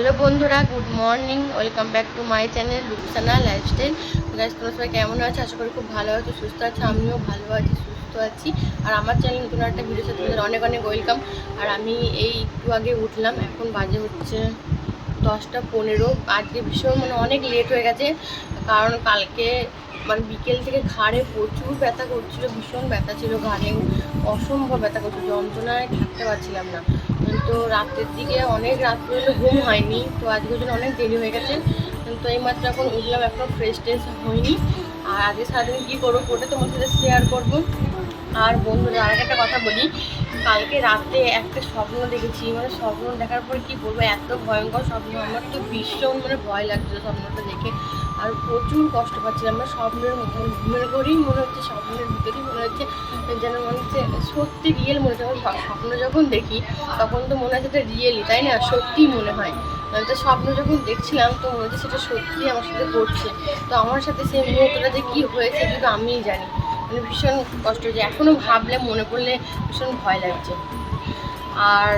Hello বন্ধুরা, good morning, welcome back to my channel Rupsana lifestyle. Guys তোমরা সবাই কেমন আছো? আশা করি খুব ভালো আছো, সুস্থ আছো, আমিও ভালো আছি, সুস্থ আছি। আর আমার চ্যানেল নতুন একটা ভিডিও সাথে তোমাদের অনেক অনেক ওয়েলকাম আর আমি এই একটু আগে উঠলাম, এখন বাজে হচ্ছে দশটা পনেরো। আজকে ভীষণ মানে অনেক লেট হয়ে গেছে, কারণ কালকে মানে বিকেল থেকে ঘাড়ে প্রচুর ব্যথা করছিল, ভীষণ ব্যথা ছিল ঘাড়ে অসম্ভব ব্যথা করছিল, যন্ত্রণায় থাকতে পারছিলাম না। তো রাতের দিকে অনেক রাত পর্যন্ত ঘুম হয়নি, তো আজকের জন্য অনেক দেরি হয়ে গেছে। তো এইমাত্র এখন উঠলাম এখনও ফ্রেশ ট্রেশ হয়নি। আর আগে সারাদিন কী করব ওটা তোমার সাথে শেয়ার করব। আর বন্ধুরা, আর একটা কথা বলি, কালকে রাতে একটা স্বপ্ন দেখেছি মানে স্বপ্ন দেখার পর কি বলব, এত ভয়ঙ্কর স্বপ্ন, আমার তো ভীষণ মানে ভয় লাগছিল স্বপ্নটা দেখে। আর প্রচুর কষ্ট পাচ্ছিলাম। মানে স্বপ্নের মধ্যে ঘুমের ঘরেই মনে হচ্ছে স্বপ্নের ভিতরেই মনে হচ্ছে যেন মনে হচ্ছে সত্যি রিয়েল মনে আমার স্বপ্ন যখন দেখি, তখন তো মনে হচ্ছে এটা রিয়েলি তাই না? সত্যিই মনে হয়। তো স্বপ্ন যখন দেখছিলাম, তো মনে হচ্ছে সেটা সত্যি আমার সাথে ঘটছে। তো আমার সাথে সেই মুহূর্তটা যে কী হয়েছে শুধু আমিই জানি। মানে ভীষণ কষ্ট হচ্ছে এখনও ভাবলে, মনে পড়লে ভীষণ ভয় লাগছে। আর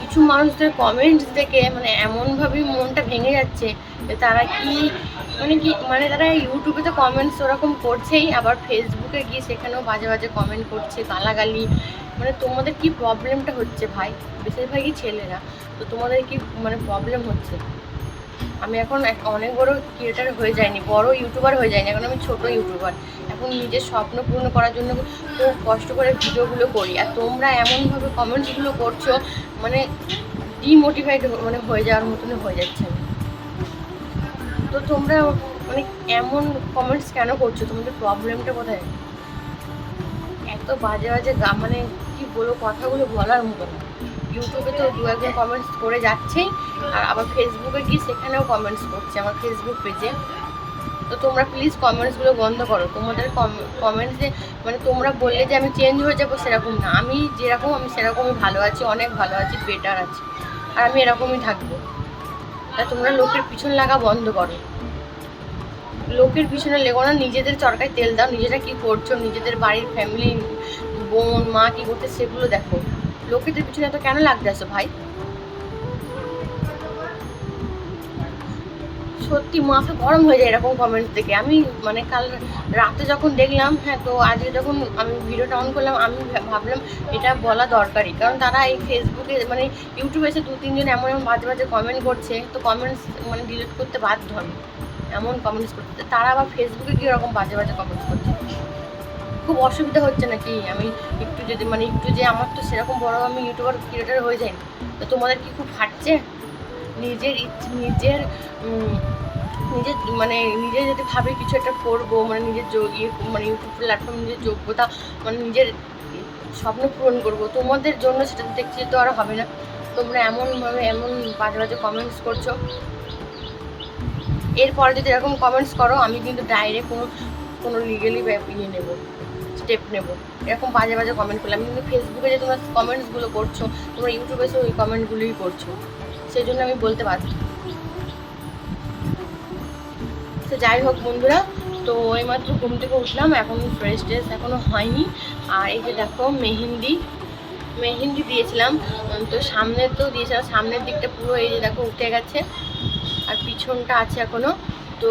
কিছু মানুষদের কমেন্টস দেখে মানে এমনভাবেই মনটা ভেঙে যাচ্ছে যে তারা কি মানে কি মানে তারা ইউটিউবে তো কমেন্টস ওরকম করছেই, আবার ফেসবুকে গিয়ে সেখানেও বাজে বাজে কমেন্ট করছে, গালাগালি। মানে তোমাদের কি প্রবলেমটা হচ্ছে ভাই? বেশিরভাগই ছেলেরা। তো তোমাদের কি মানে প্রবলেম হচ্ছে? আমি এখন অনেক বড় ক্রিয়েটার হয়ে যায়নি বড় ইউটিউবার হয়ে যায়নি এখন আমি ছোট ইউটিউবার এখন নিজের স্বপ্ন পূর্ণ করার জন্য খুব কষ্ট করে ভিডিওগুলো করি। আর তোমরা এমনভাবে কমেন্টসগুলো করছ মানে ডিমোটিভেট মানে হয়ে যাওয়ার মতন হয়ে যাচ্ছে। তো তোমরা মানে এমন কমেন্টস কেন করছ? তোমাদের প্রবলেমটা কোথায়? এত বাজে বাজে মানে কি বলব, কথাগুলো বলার মতো না। ইউটিউবে তো দু একজন কমেন্টস করে যাচ্ছেই, আর আবার ফেসবুকে গিয়ে সেখানেও কমেন্টস করছে আমার ফেসবুক পেজে তো তোমরা প্লিজ কমেন্টসগুলো বন্ধ করো। তোমাদের কমেন্টসে মানে তোমরা বললে যে আমি চেঞ্জ হয়ে যাব সেরকম না। আমি যেরকম, আমি সেরকমই ভালো আছি, অনেক ভালো আছি বেটার আছি। আর আমি এরকমই থাকব। তা তোমরা লোকের পিছন লাগা বন্ধ করো। লোকের পিছনে লেগো না, নিজেদের চরকায় তেল দাও। নিজেরা কি করছ? নিজেদের বাড়ির ফ্যামিলি বোন, মা কি করছে সেগুলো দেখো। লোকেদের পিছনে এত কেন লাগতে আসো ভাই? সত্যি মাথা গরম হয়ে যায় এরকম কমেন্টস দেখে। আমি মানে কাল রাতে যখন দেখলাম হ্যাঁ তো আজকে যখন আমি ভিডিওটা অন করলাম, আমি ভাবলাম এটা বলা দরকারই। কারণ তারা এই ফেসবুকে মানে ইউটিউবে এসে দু তিনজন এমন এমন বাজে বাজে কমেন্ট করছে, তো কমেন্টস মানে ডিলিট করতে বাধ্য আমি। এমন কমেন্টস করতে তারা আবার ফেসবুকে কি রকম বাজে বাজে কমেন্টস করছে? খুব অসুবিধা হচ্ছে নাকি? আমি একটু যদি মানে একটু যে আমার তো সেরকম বড় আমি ইউটিউবার ক্রিয়েটার হয়ে যাই, তো তোমাদের কি খুব ফাটছে নিজের নিজের নিজের মানে নিজে যদি ভাবে কিছু একটা করব মানে নিজের যোগ মানে ইউটিউব প্ল্যাটফর্ম নিজের যোগ্যতা মানে নিজের স্বপ্ন পূরণ করব, তোমাদের জন্য সেটা দেখছি তো আর হবে না। তোমরা এমনভাবে এমন বাজে বাজে কমেন্টস করছ। এরপরে যদি এরকম কমেন্টস করো, আমি কিন্তু ডাইরেক্ট কোনো কোনো লিগেলি ইয়ে নেব। স্টেপ নেব। এরকম বাজে বাজে কমেন্ট করলে। আমি কিন্তু ফেসবুকে যে তোমরা কমেন্টসগুলো করছ, তোমরা ইউটিউবে এসে ওই কমেন্টগুলোই করছ। সেই জন্য আমি বলতে পারছি তো যাই হোক বন্ধুরা, তো এইমাত্র ঘুম থেকে উঠলাম, এখন ফ্রেশ ট্রেশ এখনও হয়নি। আর এই যে দেখো, মেহেন্দি। মেহেন্দি দিয়েছিলাম। তো সামনে তো দিয়েছিলাম, সামনের দিকটা পুরো এই যে দেখো উঠে গেছে। আর পিছনটা আছে এখনও তো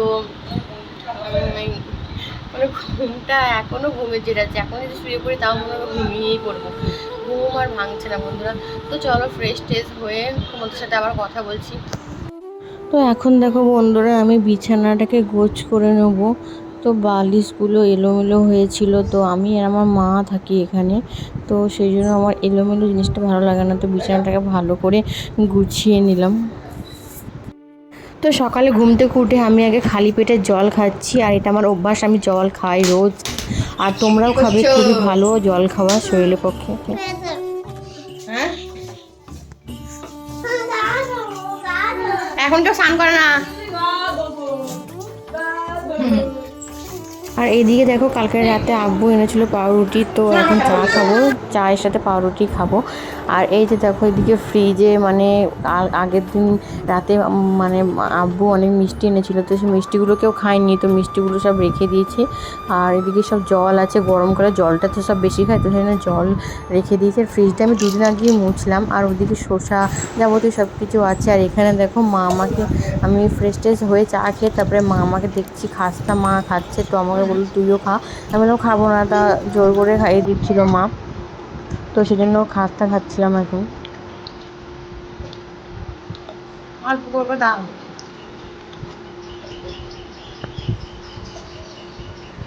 মানে ঘুমটা এখনও ঘুমে জেরাচ্ছে এখন যদি শুয়ে পড়ি, তাও মনে হয় ঘুমিয়েই পড়ব। ঘুম আর ভাঙছে না বন্ধুরা। তো চলো ফ্রেশ ট্রেশ হয়ে তোমাদের সাথে আবার কথা বলছি। তো এখন দেখো বন্ধুরা, আমি বিছানাটাকে গোছ করে নেব। তো বালিশগুলো এলোমেলো হয়েছিল, তো আমি আর আমার মা থাকি এখানে। তো সেই জন্য আমার এলোমেলো জিনিসটা ভালো লাগে না, তো বিছানাটাকে ভালো করে গুছিয়ে নিলাম। তো সকালে ঘুম থেকে উঠে আমি আগে খালি পেটে জল খাচ্ছি আর এটা আমার অভ্যাস আমি জল খাই রোজ। আর তোমরাও খাবে খুবই ভালো জল খাওয়া শরীরের পক্ষে। হ্যাঁ? এখন তো স্নান করে না। আর এইদিকে দেখো কালকে রাতে আব্বু এনেছিল পাউরুটি তো এখন চা খাব চায়ের সাথে পাউরুটি খাব। আর এই যে দেখো এদিকে ফ্রিজে মানে আগের দিন রাতে মানে আব্বু অনেক মিষ্টি এনেছিল, তো সেই মিষ্টিগুলো কেউ খায়নি, তো মিষ্টিগুলো সব রেখে দিয়েছে। আর এদিকে সব জল আছে, গরম করে জলটা তো সব বেশি খায়, তো সেখানে জল রেখে দিয়েছে। ফ্রিজটা আমি দুদিন আগেই মুছলাম, আর ওদিকে শসা যাবতীয় সব কিছু আছে। আর এখানে দেখো মা আমাকে, আমি ফ্রেশ ট্রেশ হয়ে চা খেয়ে তারপরে মা আমাকে দেখছি খাস্তা মা খাচ্ছে, তো আমাকে বলল, তুইও খা। আমি বললাম, খাব না। তা জোর করে খাইয়ে দিচ্ছিল মা। তো সেজন্য খাস্তা খাচ্ছিলাম এখন। অল্প করব দাও।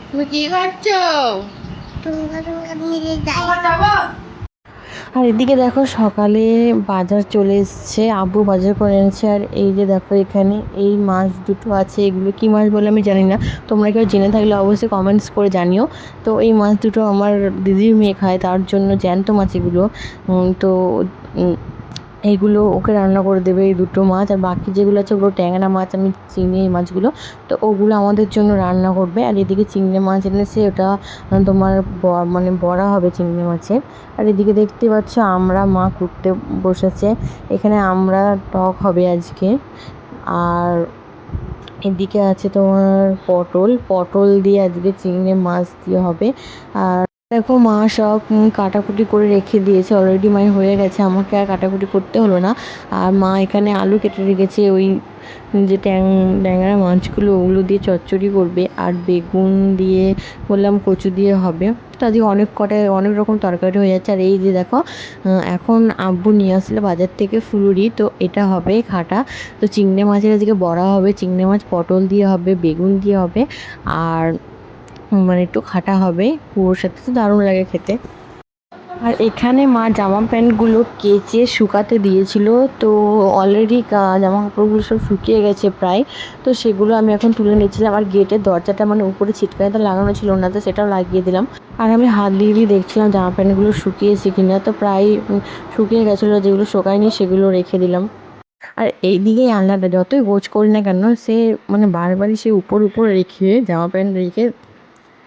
তুমি কি খাচ্ছ? আর এদিকে দেখো সকালে বাজার চলে এসছে, আব্বু বাজার করে এনেছে, আর এই যে দেখো এখানে এই মাছ দুটো আছে, এগুলো কি মাছ বলে আমি জানি না, তোমরা কেউ জেনে থাকলে অবশ্যই কমেন্টস করে জানিও। তো এই মাছ দুটো আমার দিদির মেয়ে খায়, তার জন্য জ্যান্ত মাছ এগুলো। তো এইগুলো ওকে রান্না করে দেবে, এই দুটো মাছ, আর বাকি যেগুলো আছে ওগুলো ট্যাংরা মাছ, আমি চিনি এই মাছগুলো। তো ওগুলো আমাদের জন্য রান্না করবে, আর এদিকে চিংড়ি মাছ এনেছে, ওটা তোমার মানে বড়া হবে চিংড়ি মাছের আর এদিকে দেখতে পাচ্ছ আমরা, মা কুটতে বসেছে, এখানে আমরা টক হবে আজকে। আর এদিকে আছে তোমার পটল পটল দিয়ে আজকে চিংড়ি মাছ দিয়ে হবে। আর দেখো মা সব কাটাকুটি করে রেখে দিয়েছে। অলরেডি মানে হয়ে গেছে, আমাকে আর কাটাকুটি করতে হলো না। আর মা এখানে আলু কেটে রেখেছে, ওই যে ট্যাং, ট্যাংরা মাছগুলো, ওগুলো দিয়ে চচ্চড়ি করবে। আর বেগুন দিয়ে, বললাম কচু দিয়ে হবে। তো অনেক কটা, অনেক রকম তরকারি হয়ে যাচ্ছে। আর এই যে দেখো এখন আব্বু নিয়ে আসলে বাজার থেকে ফুলুরি। তো এটা হবে খাটা। তো চিংড়ি মাছের আজকে বড়া হবে। চিংড়ি মাছ পটল দিয়ে হবে, বেগুন দিয়ে হবে। আর মানে একটু খাটা হবে, পুরোর সাথে তো দারুণ লাগে খেতে। আর এখানে মা জামা প্যান্টগুলো কেচে শুকাতে দিয়েছিল, তো অলরেডি জামা কাপড়গুলো সব শুকিয়ে গেছে প্রায়। তো সেগুলো আমি এখন তুলে নিচ্ছিলাম আর গেটের দরজাটা মানে উপরে ছিটকানিটা লাগানো ছিল না, তো সেটাও লাগিয়ে দিলাম। আর আমি হাত দিয়ে দিয়ে দেখছিলাম জামা প্যান্টগুলো শুকিয়েছে কিনা, তো প্রায় শুকিয়ে গেছিল, যেগুলো শুকায়নি সেগুলো রেখে দিলাম। আর এইদিকেই আলনাটা যতই গোছ করি না কেন, সে মানে বারবারই সে উপর উপর রেখে, জামা প্যান্ট রেখে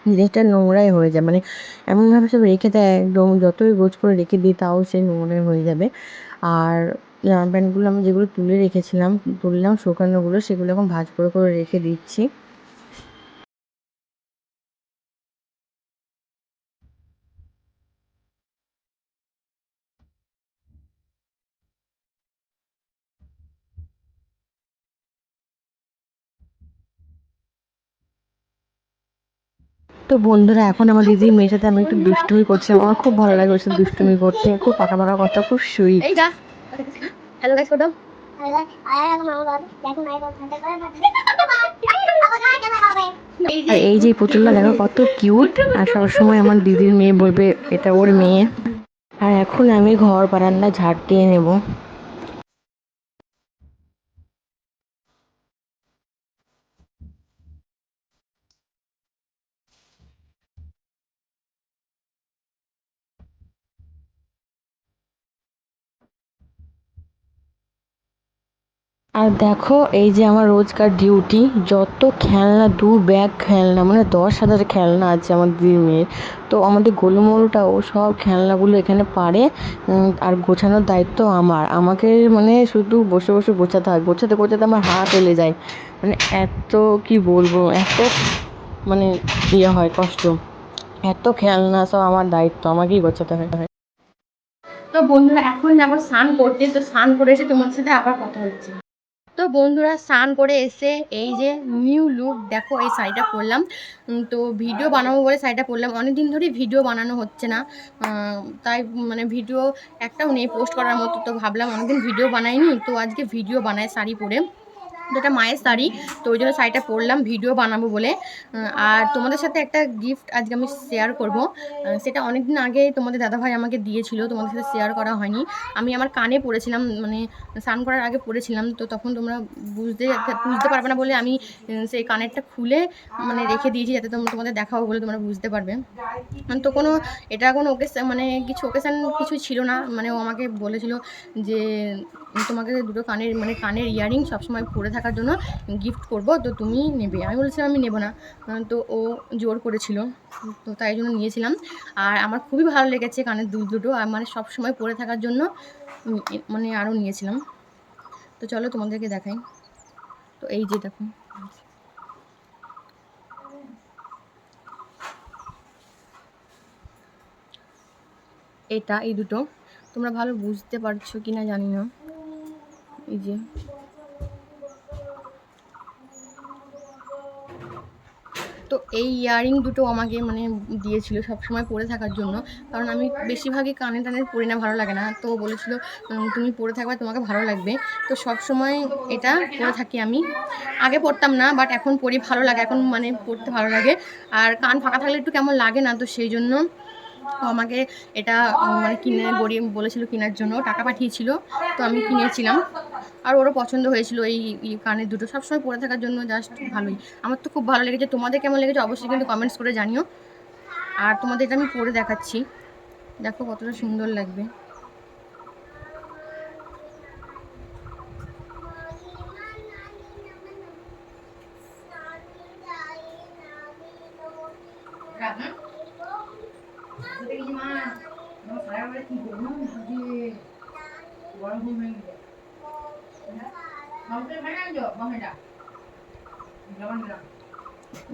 জিনিসটা নোংরাই হয়ে যায়। মানে এমনভাবে সব রেখে দেয় একদম, যতই গোছ করে রেখে দিই তাও সে নোংরাই হয়ে যাবে। আর জামা প্যান্টগুলো আমি যেগুলো তুলে রেখেছিলাম, তুললাম, শুকানোগুলো সেগুলো এখন ভাঁজ করে করে রেখে দিচ্ছি। তো বন্ধুরা এখন আমার দিদির মেয়ের সাথে আমি একটু দুষ্টুমি করছিলাম আমার খুব ভালো লাগে ওর সাথে দুষ্টুমি করতে। খুব পাকা পাকা কথা খুব সুইট এই হ্যালো গাইস কোথাও যে আর এই যে পুতুলটা দেখো কত কিউট আর সবসময় আমার দিদির মেয়ে বলবে এটা ওর মেয়ে। আর এখন আমি ঘর বারান্দা ঝাড় দিয়ে নেব। আর দেখো, এই যে আমার রোজকার ডিউটি, যত খেলনা, দু ব্যাগ খেলনা মানে দশ হাজার খেলনা আছে আমার দিদির মেয়ের। তো আমাদের গোলুমলুটাও সব খেলনাগুলো এখানে পারে আর গোছানোর দায়িত্ব আমার। আমাকে মানে শুধু বসে বসে গোছাতে হয়। গোছাতে গোছাতে আমার হাত এলে যায়। মানে এত, কি বলব, এত মানে ইয়ে হয়, কষ্ট। এত খেলনা সব আমার দায়িত্ব, আমাকেই গোছাতে হয়। তো বন্ধুরা, এখন যাব স্নান করতে। তো স্নান করে এসে তোমার সাথে আবার কথা হচ্ছে তো বন্ধুরা স্নান করে এসে এই যে নিউ লুক, দেখো এই শাড়িটা পরলাম। তো ভিডিও বানাবো বলে শাড়িটা পরলাম। অনেক দিন ধরেই ভিডিও বানানো হচ্ছে না। তাই মানে ভিডিও একটাও নেই, পোস্ট করার মতো, তো ভাবলাম অনেকদিন ভিডিও বানাইনি, তো আজকে ভিডিও বানাই শাড়ি পরে। এটা মায়ের শাড়ি, তো ওই জন্য শাড়িটা পরলাম ভিডিও বানাবো বলে। আর তোমাদের সাথে একটা গিফট আজকে আমি শেয়ার করব। সেটা অনেক দিন আগে তোমাদের দাদাভাই আমাকে দিয়েছিল, তোমাদের সাথে শেয়ার করা হয়নি। আমি আমার কানে পড়েছিলাম মানে স্নান করার আগে পড়েছিলাম, তো তখন তোমরা বুঝতে বুঝতে পারবে না বলে আমি সেই কানেরটা খুলে মানে রেখে দিয়েছি যাতে তোমরা তোমাদের দেখাবো বলে তোমরা বুঝতে পারবে। তো কোনো, এটা কোনো ওকেশন মানে কিছু ওকেশান কিছু ছিল না মানে ও আমাকে বলেছিল যে, তোমাকে দুটো কানের মানে কানের ইয়ারিং সবসময় পরে থাকার জন্য গিফট করব, তো তুমি নেবে। আমি বলেছিলাম আমি নেব না। তো ও জোর করেছিল। তো তাই জন্য নিয়েছিলাম। আর আমার খুবই ভালো লেগেছে কানের দুল দুটো। আর মানে সব সময় পরে থাকার জন্য মানে আরও নিয়েছিলাম। তো চলো তোমাদেরকে দেখাই। তো এই যে দেখো। এটা, এই দুটো। তোমরা ভালো বুঝতে পারছ কি না জানি না। এই যে। তো এই ইয়ারিং দুটো আমাকে মানে দিয়েছিল সব সময় পরে থাকার জন্য। কারণ আমি বেশিরভাগই কানে টানে পরি না, ভালো লাগে না। তো বলেছিল তুমি পরে থাকবে, তোমাকে ভালো লাগবে। তো সব সময় এটা পরে থাকি আমি। আগে পরতাম না বাট এখন পরি ভালো লাগে, এখন মানে পড়তে ভালো লাগে। আর কান ফাঁকা থাকলে একটু কেমন লাগে না, তো সেই জন্য ও আমাকে এটা মানে কিনে গড়ি বলেছিল কেনার জন্য, টাকা পাঠিয়েছিল, তো আমি কিনেছিলাম। আর ওরও পছন্দ হয়েছিল এই কানের দুটো। সবসময় পরে থাকার জন্য জাস্ট ভালোই। আমার তো খুব ভালো লেগেছে। তোমাদের কেমন লেগেছে অবশ্যই কিন্তু কমেন্টস করে জানিও। আর তোমাদের এটা আমি পরে দেখাচ্ছি। দেখো কতটা সুন্দর লাগবে।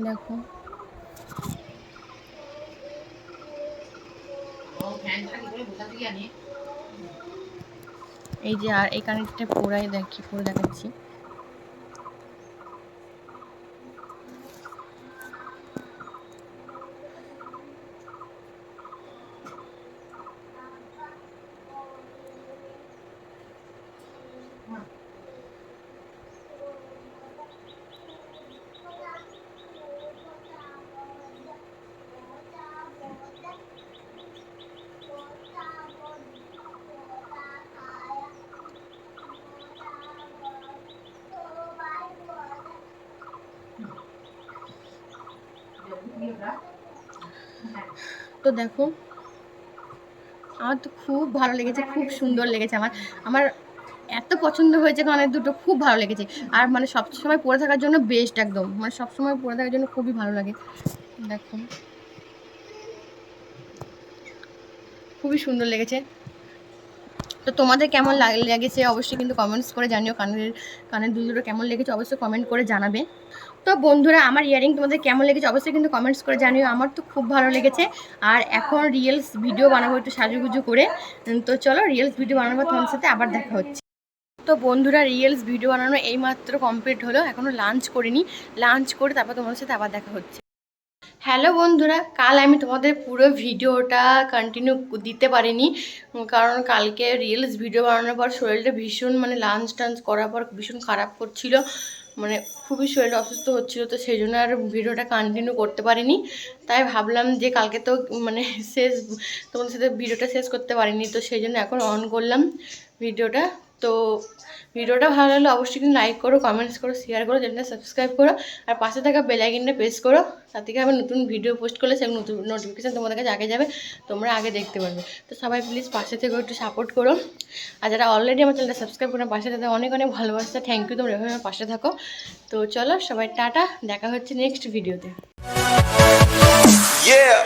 দেখো। এই যে আর এই কানেরটা পুরাই দেখি পুরো দেখাচ্ছি। তো দেখো, আমার তো খুব ভালো লেগেছে, খুব সুন্দর লেগেছে আমার। আমার এত পছন্দ হয়েছে কানের দুটো খুব ভালো লেগেছে। আর মানে সব সময় পরে থাকার জন্য বেস্ট একদম। মানে সব সময় পরে থাকার জন্য খুবই ভালো লাগে। দেখো, খুবই সুন্দর লেগেছে। তো তোমাদের কেমন লাগ- লেগেছে অবশ্যই কিন্তু কমেন্টস করে জানিও, কানের কানের দুল দুটো কেমন লেগেছে অবশ্যই কমেন্ট করে জানাবে। তো বন্ধুরা, আমার ইয়ারিং তোমাদের কেমন লেগেছে অবশ্যই কিন্তু কমেন্টস করে জানিও, আমার তো খুব ভালো লেগেছে। আর এখন রিয়েলস ভিডিও বানাবো একটু সাজুগুজু করে। তো চলো রিয়েলস ভিডিও বানাবো তোমার সাথে আবার দেখা হচ্ছে। তো বন্ধুরা রিয়েলস ভিডিও বানানো এইমাত্র কমপ্লিট হলো এখনও লাঞ্চ করিনি। লাঞ্চ করে তারপর তোমাদের সাথে আবার দেখা হচ্ছে। হ্যালো বন্ধুরা, কাল আমি তোমাদের পুরো ভিডিওটা কন্টিনিউ দিতে পারিনি কারণ কালকে রিলস ভিডিও বানানোর পর শরীরটা ভীষণ মানে লাঞ্চ টাঞ্চ করার পর ভীষণ খারাপ করছিল মানে খুবই শরীরটা অসুস্থ হচ্ছিল, তো সেই জন্য আর ভিডিওটা কন্টিনিউ করতে পারিনি। তাই ভাবলাম যে কালকে তো মানে শেষ, তোমাদের সাথে ভিডিওটা শেষ করতে পারিনি, তো সেই জন্য এখন অন করলাম ভিডিওটা। তো ভিডিওটা ভালো লাগলে অবশ্যই কিন্তু লাইক করো কমেন্টস করো শেয়ার করো চ্যানেলটা সাবস্ক্রাইব করো, আর পাশে থাকা বেল আইকনটা প্রেস করো থেকে আমি নতুন ভিডিও পোস্ট করলে সেই নতুন নোটিফিকেশান তোমাদের কাছে আগে যাবে, তোমরা আগে দেখতে পারবে। তো সবাই প্লিজ পাশে থেকে একটু সাপোর্ট করো। আর যারা অলরেডি আমার চ্যানেলটা সাবস্ক্রাইব করো পাশে তাদের অনেক অনেক ভালোবাসা থ্যাংক ইউ তোমরা এভাবে আমার পাশে থাকো। তো চলো সবাই টাটা, দেখা হচ্ছে নেক্সট ভিডিওতে Yeah.